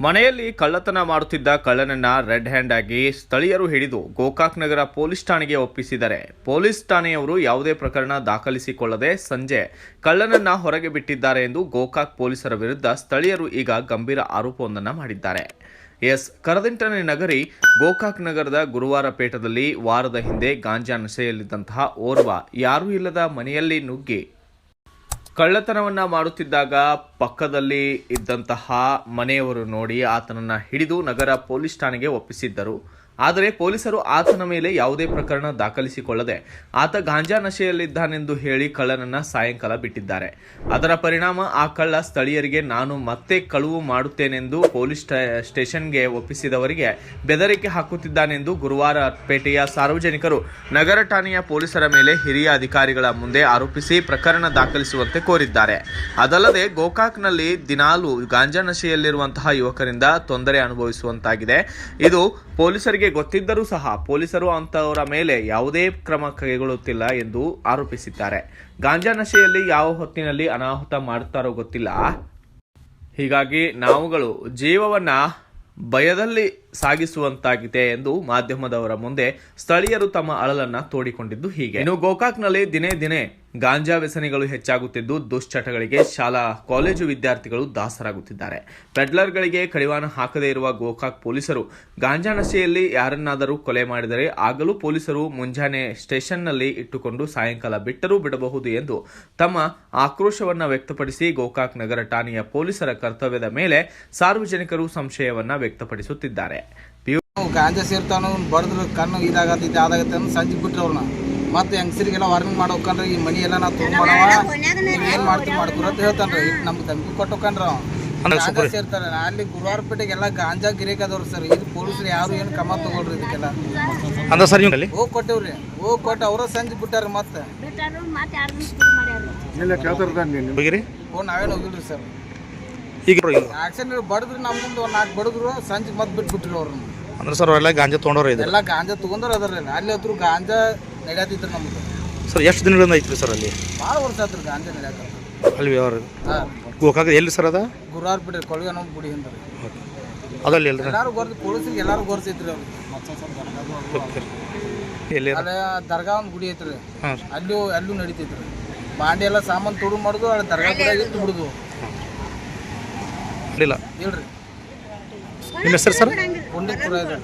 ಮನೆಯಲ್ಲಿ ಕಳ್ಳತನ ಮಾಡುತ್ತಿದ್ದ ಕಳ್ಳನನ್ನ ರೆಡ್ ಹ್ಯಾಂಡ್ ಆಗಿ ಸ್ಥಳೀಯರು ಹಿಡಿದು ಗೋಕಾಕ್ ನಗರ ಪೊಲೀಸ್ ಠಾಣೆಗೆ ಒಪ್ಪಿಸಿದರೆ ಪೊಲೀಸ್ ಠಾಣೆಯವರು ಯಾವುದೇ ಪ್ರಕರಣ ದಾಖಲಿಸಿಕೊಳ್ಳದೆ ಸಂಜೆ ಕಳ್ಳನನ್ನ ಹೊರಗೆ ಬಿಟ್ಟಿದ್ದಾರೆ ಎಂದು ಗೋಕಾಕ್ ಪೊಲೀಸರ ವಿರುದ್ಧ ಸ್ಥಳೀಯರು ಈಗ ಗಂಭೀರ ಆರೋಪವೊಂದನ್ನು ಮಾಡಿದ್ದಾರೆ. ಎಸ್. ಕರದಿಂಟನೆ ನಗರಿ ಗೋಕಾಕ್ ನಗರದ ಗುರುವಾರ ಪೇಟದಲ್ಲಿ ವಾರದ ಹಿಂದೆ ಗಾಂಜಾ ನಶೆಯಲ್ಲಿದ್ದಂತಹ ಓರ್ವ ಯಾರೂ ಇಲ್ಲದ ಮನೆಯಲ್ಲಿ ನುಗ್ಗಿ ಕಳ್ಳತನವನ್ನ ಮಾಡುತ್ತಿದ್ದಾಗ ಪಕ್ಕದಲ್ಲಿ ಇದ್ದಂತಹ ಮನೆಯವರು ನೋಡಿ ಆತನನ್ನ ಹಿಡಿದು ನಗರ ಪೊಲೀಸ್ ಠಾಣೆಗೆ ಒಪ್ಪಿಸಿದ್ದರು. ಆದರೆ ಪೊಲೀಸರು ಆತನ ಮೇಲೆ ಯಾವುದೇ ಪ್ರಕರಣ ದಾಖಲಿಸಿಕೊಳ್ಳದೆ ಆತ ಗಾಂಜಾ ನಶೆಯಲ್ಲಿದ್ದಾನೆಂದು ಹೇಳಿ ಕಳ್ಳನನ್ನ ಸಾಯಂಕಾಲ ಬಿಟ್ಟಿದ್ದಾರೆ. ಅದರ ಪರಿಣಾಮ ಆ ಕಳ್ಳ ಸ್ಥಳೀಯರಿಗೆ ನಾನು ಮತ್ತೆ ಕಳುವು ಮಾಡುತ್ತೇನೆಂದು ಪೊಲೀಸ್ ಸ್ಟೇ- ಸ್ಟೇಷನ್ಗೆ ಒಪ್ಪಿಸಿದವರಿಗೆ ಬೆದರಿಕೆ ಹಾಕುತ್ತಿದ್ದಾನೆಂದು ಗುರುವಾರ ಪೇಟೆಯ ಸಾರ್ವಜನಿಕರು ನಗರ ಠಾಣೆಯ ಪೊಲೀಸರ ಮೇಲೆ ಹಿರಿಯ ಅಧಿಕಾರಿಗಳ ಮುಂದೆ ಆರೋಪಿಸಿ ಪ್ರಕರಣ ದಾಖಲಿಸುವಂತೆ ಕೋರಿದ್ದಾರೆ. ಅದಲ್ಲದೆ ಗೋಕಾಕ್ನಲ್ಲಿ ದಿನಾಲು ಗಾಂಜಾ ನಶೆಯಲ್ಲಿರುವಂತಹ ಯುವಕರಿಂದ ತೊಂದರೆ ಅನುಭವಿಸುವಂತಾಗಿದೆ. ಇದು ಪೊಲೀಸರಿಗೆ ಗೊತ್ತಿದ್ದರೂ ಸಹ ಪೊಲೀಸರು ಅಂತವರ ಮೇಲೆ ಯಾವುದೇ ಕ್ರಮ ಕೈಗೊಳ್ಳುತ್ತಿಲ್ಲ ಎಂದು ಆರೋಪಿಸಿದ್ದಾರೆ. ಗಾಂಜಾ ನಶೆಯಲ್ಲಿ ಯಾವ ಹೊತ್ತಿನಲ್ಲಿ ಅನಾಹುತ ಮಾಡುತ್ತಾರೋ ಗೊತ್ತಿಲ್ಲ. ಹೀಗಾಗಿ ನಾವುಗಳು ಜೀವವನ್ನ ಭಯದಲ್ಲಿ ಸಾಗಿಸುವಂತಾಗಿದೆ ಎಂದು ಮಾಧ್ಯಮದವರ ಮುಂದೆ ಸ್ಥಳೀಯರು ತಮ್ಮ ಅಳಲನ್ನ ತೋಡಿಕೊಂಡಿದ್ದು ಹೀಗೆ. ಇನ್ನು ಗೋಕಾಕ್ನಲ್ಲಿ ದಿನೇ ದಿನೇ ಗಾಂಜಾ ವ್ಯಸನಿಗಳು ಹೆಚ್ಚಾಗುತ್ತಿದ್ದು ದುಶ್ಚಟಗಳಿಗೆ ಶಾಲಾ, ಕಾಲೇಜು ವಿದ್ಯಾರ್ಥಿಗಳು ದಾಸರಾಗುತ್ತಿದ್ದಾರೆ. ಪೆಡ್ಲರ್ಗಳಿಗೆ ಕಡಿವಾಣ ಹಾಕದೇ ಇರುವ ಗೋಕಾಕ್ ಪೊಲೀಸರು, ಗಾಂಜಾ ನಶೆಯಲ್ಲಿ ಯಾರನ್ನಾದರೂ ಕೊಲೆ ಮಾಡಿದರೆ ಆಗಲೂ ಪೊಲೀಸರು ಮುಂಜಾನೆ ಸ್ಟೇಷನ್ನಲ್ಲಿ ಇಟ್ಟುಕೊಂಡು ಸಾಯಂಕಾಲ ಬಿಟ್ಟರೂ ಬಿಡಬಹುದು ಎಂದು ತಮ್ಮ ಆಕ್ರೋಶವನ್ನು ವ್ಯಕ್ತಪಡಿಸಿ ಗೋಕಾಕ್ ನಗರ ಠಾಣೆಯ ಪೊಲೀಸರ ಕರ್ತವ್ಯದ ಮೇಲೆ ಸಾರ್ವಜನಿಕರು ಸಂಶಯವನ್ನು ವ್ಯಕ್ತಪಡಿಸುತ್ತಿದ್ದಾರೆ. ಗಾಂಜಾ ಸೇರ್ತಾನು ಬಡದ್ರು ಕಣ್ಣು ಇದಾಗತ್ತೆ ಅದಾಗತ್ತೆ ಅಂತ ಸಂಜೆ ಬಿಟ್ರು ಅವ್ರನ್ನ. ಮತ್ತೆ ಹೆಂಗಸರಿಗೆಲ್ಲ ವಾರ್ನಿಂಗ್ ಮಾಡ್ಬೇಕಂದ್ರೆ ಈ ಮನಿ ಎಲ್ಲ ನಾ ತೊಗೊಂಡ್ ನೀವು ಏನ್ ಮಾಡ್ತೀವಿ ಮಾಡ್ಕೊರ ಅಂತ ಹೇಳ್ತಾನ್ರಿ. ನಮ್ಗೆ ತಂಗಿ ಕೊಟ್ಟೋಕಂದ್ರ ಗಾಂಜಾ ಸೇರ್ತಾರೆ. ಅಲ್ಲಿ ಗುರುವಾರಪೇಟೆಗೆ ಎಲ್ಲ ಗಾಂಜಾ ಗಿರೇಕದವ್ರು ಅದಾವ್ರಿ ಸರ್. ಇದು ಪೊಲೀಸರು ಯಾರು ಏನು ಕ್ರಮ ತಗೊಳ್ರಿ ಇದಕ್ಕೆಲ್ಲ. ಅಂದ ಸರ್ ಹೋಗಿ ಕೊಟ್ಟೇವ್ರಿ. ಹೋಗಿ ಕೊಟ್ಟು ಅವ್ರ ಸಂಜೆ ಬಿಟ್ಟಾರ ಮತ್ತೆ. ಓ ನಾವೇನು ಹೋಗಿಲ್ರಿ ಸರ್. ಈಗ ಆಕ್ಷನ್ ಬಡದ್ರು ನಮ್ದು ಒಂದು ನಾಲ್ಕು ಬಡದ್ರು ಸಂಜೆ ಮತ್ತೆ ಬಿಟ್ಬಿಟ್ರಿ ಅವ್ರನ್ನ. ಅಂದ್ರೆ ಸರ್ ಗಾಂಜಾ ತೊಗೊಂಡವ್ರ ಇದೆ ಎಲ್ಲ ಗಾಂಜಾ ತಗೊಂಡ್ರ ಅದಾರ್ರಿ ಅಲ್ಲಿ ಹತ್ರ ಗಾಂಜಾ ನಡೆಯತ್ತಿದ್ರು ನಮ್ದು. ಸರ್ ಎಷ್ಟು ದಿನಗಳಿಂದ ಐತ್ರಿ ಸರ್ ಅಲ್ಲಿ? ಭಾಳ ವರ್ಷ ಆತ್ರಿ ಗಾಂಜಾ ನಡೆಯಕ ಅಲ್ಲಿ ವ್ಯವಹಾರ ಹಾಂ. ಗೋಕಾಕ ಎಲ್ಲಿ ಸರ್ ಅದ? ಗುರುವಾರ ಬಿಡ್ರಿ ಕೊಳಗೆ ನಮ್ಮ ಗುಡಿ ಹಿಂದ್ರಿ. ಅದಲ್ಲಿ ಎಲ್ರಿ? ಎಲ್ಲಾರು ಗೊರ್ದು ಪೊಲೀಸರಿಗೆ ಎಲ್ಲಾರು ಗೊರ್ಸೈತ್ರಿ ಅವ್ರು. ಎಲ್ಲಿ ದರ್ಗಾ ಒಂದು ಗುಡಿ ಐತ್ರಿ. ಹಾಂ. ಅಲ್ಲೂ ಅಲ್ಲೂ ನಡಿತೈತ್ರಿ. ಬಾಂಡೆ ಎಲ್ಲ ಸಾಮಾನು ತೊಡು ಮಾಡುದು ಅಲ್ಲಿ ದರ್ಗಾ ಗುಡಿಯಾಗ ಇಟ್ಟು ಬಿಡುದು. ಅಡ್ಡಿಲ್ಲ ಹೇಳ್ರಿ ನಿಮ್ಮ ಹೆಸರು ಸರ್? ಪುಂಡಿಪುರ ಇದೆ